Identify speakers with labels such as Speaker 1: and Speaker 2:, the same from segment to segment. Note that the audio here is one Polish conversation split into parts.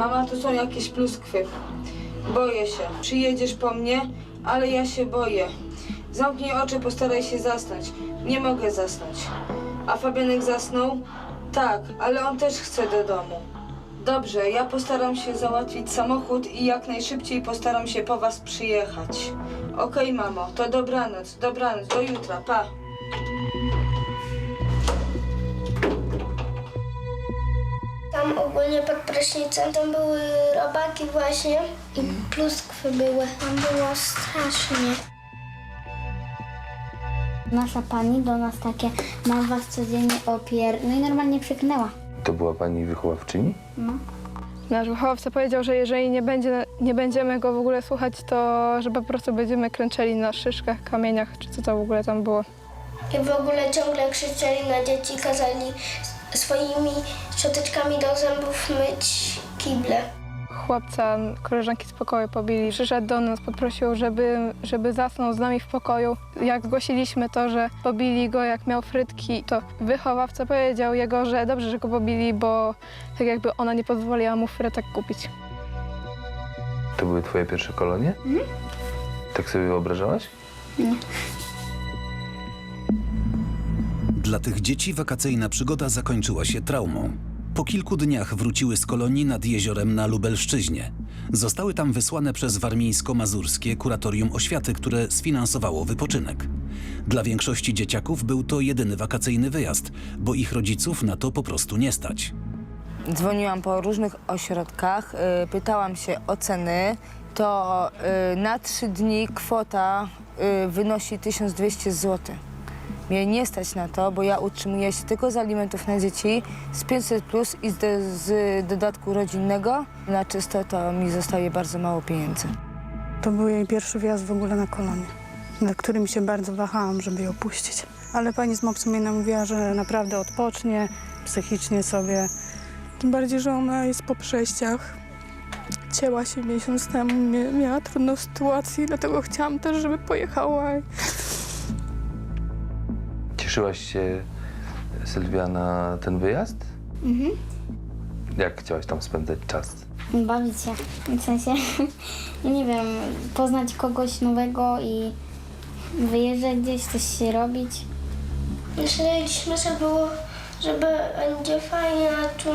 Speaker 1: Mama, to są jakieś pluskwy. Boję się. Przyjedziesz po mnie, ale ja się boję. Zamknij oczy, postaraj się zasnąć. Nie mogę zasnąć. A Fabianek zasnął? Tak, ale on też chce do domu. Dobrze, ja postaram się załatwić samochód i jak najszybciej postaram się po was przyjechać. Okej, mamo, to dobranoc, dobranoc, do jutra, pa.
Speaker 2: Tam ogólnie pod prysznicem tam były robaki właśnie i pluskwy były. Tam było strasznie.
Speaker 3: Nasza pani do nas takie, mam was codziennie opier... No i normalnie przyknęła.
Speaker 4: To była pani wychowawczyni?
Speaker 5: Nasz wychowawca powiedział, że jeżeli nie, będzie, nie będziemy go w ogóle słuchać, to że po prostu będziemy klęczeli na szyszkach, kamieniach, czy co to w ogóle tam było.
Speaker 2: I w ogóle ciągle krzyczeli na dzieci, kazali swoimi szczoteczkami do zębów myć kible.
Speaker 5: Chłopca, koleżanki z pokoju pobili. Przyszedł do nas, poprosił, żeby, żeby zasnął z nami w pokoju. Jak zgłosiliśmy to, że pobili go, jak miał frytki, to wychowawca powiedział jego, że dobrze, że go pobili, bo tak jakby ona nie pozwoliła mu frytek kupić.
Speaker 4: To były twoje pierwsze kolonie? Tak sobie wyobrażałaś?
Speaker 6: Dla tych dzieci wakacyjna przygoda zakończyła się traumą. Po kilku dniach wróciły z kolonii nad jeziorem na Lubelszczyźnie. Zostały tam wysłane przez warmińsko-mazurskie kuratorium oświaty, które sfinansowało wypoczynek. Dla większości dzieciaków był to jedyny wakacyjny wyjazd, bo ich rodziców na to po prostu nie stać.
Speaker 1: Dzwoniłam po różnych ośrodkach, y, pytałam się o ceny. To y, na trzy dni kwota y, wynosi 1200 zł. Mnie nie stać na to, bo ja utrzymuję się tylko z alimentów na dzieci, z 500 plus i z, z dodatku rodzinnego. Na czysto to mi zostaje bardzo mało pieniędzy.
Speaker 7: To był jej pierwszy wjazd w ogóle na kolonie, nad którym się bardzo wahałam, żeby ją puścić. Ale pani z MOPS-u mnie namówiła, że naprawdę odpocznie, psychicznie sobie. Tym bardziej, że ona jest po przejściach. Cięła się miesiąc temu, mia- miała trudną sytuację, dlatego chciałam też, żeby pojechała.
Speaker 4: Cieszyłaś się, Sylwia, na ten wyjazd? Mhm. Jak chciałaś tam spędzać czas?
Speaker 3: Bawić się, w sensie, nie wiem, poznać kogoś nowego i wyjeżdżać gdzieś, coś się robić.
Speaker 2: Myśleliśmy, że było, że będzie fajnie, a tu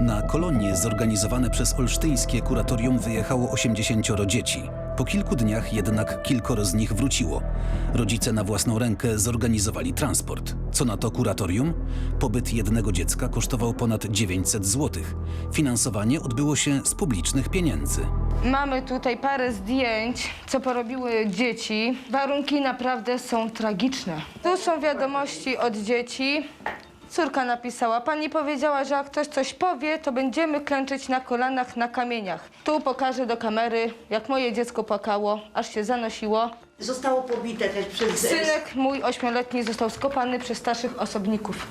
Speaker 6: Na kolonie zorganizowane przez olsztyńskie kuratorium wyjechało 80 dzieci. Po kilku dniach jednak kilkoro z nich wróciło. Rodzice na własną rękę zorganizowali transport. Co na to kuratorium? Pobyt jednego dziecka kosztował ponad 900 zł. Finansowanie odbyło się z publicznych pieniędzy.
Speaker 1: Mamy tutaj parę zdjęć, co porobiły dzieci. Warunki naprawdę są tragiczne. Tu są wiadomości od dzieci. Córka napisała, pani powiedziała, że jak ktoś coś powie, to będziemy klęczeć na kolanach na kamieniach. Tu pokażę do kamery, jak moje dziecko płakało, aż się zanosiło.
Speaker 8: Zostało pobite też przez...
Speaker 1: Synek mój ośmioletni został skopany przez starszych osobników.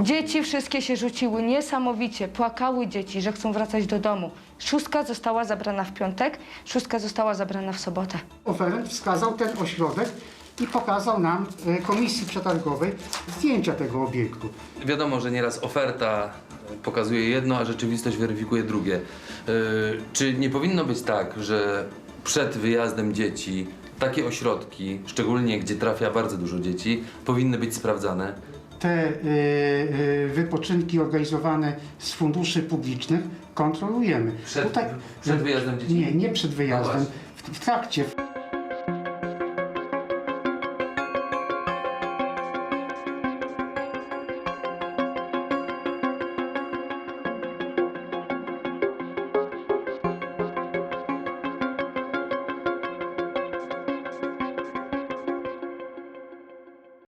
Speaker 1: Dzieci wszystkie się rzuciły niesamowicie, płakały dzieci, że chcą wracać do domu. Szóstka została zabrana w piątek, szóstka została zabrana w sobotę.
Speaker 9: oferent wskazał ten ośrodek i pokazał nam, e, komisji przetargowej, zdjęcia tego obiektu.
Speaker 4: Wiadomo, że nieraz oferta pokazuje jedno, a rzeczywistość weryfikuje drugie. Yy, czy nie powinno być tak, że przed wyjazdem dzieci takie ośrodki, szczególnie gdzie trafia bardzo dużo dzieci, powinny być sprawdzane?
Speaker 9: Te e, e, wypoczynki organizowane z funduszy publicznych kontrolujemy.
Speaker 4: Przed- przed wyjazdem dzieci?
Speaker 9: Nie, nie przed wyjazdem,
Speaker 4: No
Speaker 9: w, w trakcie.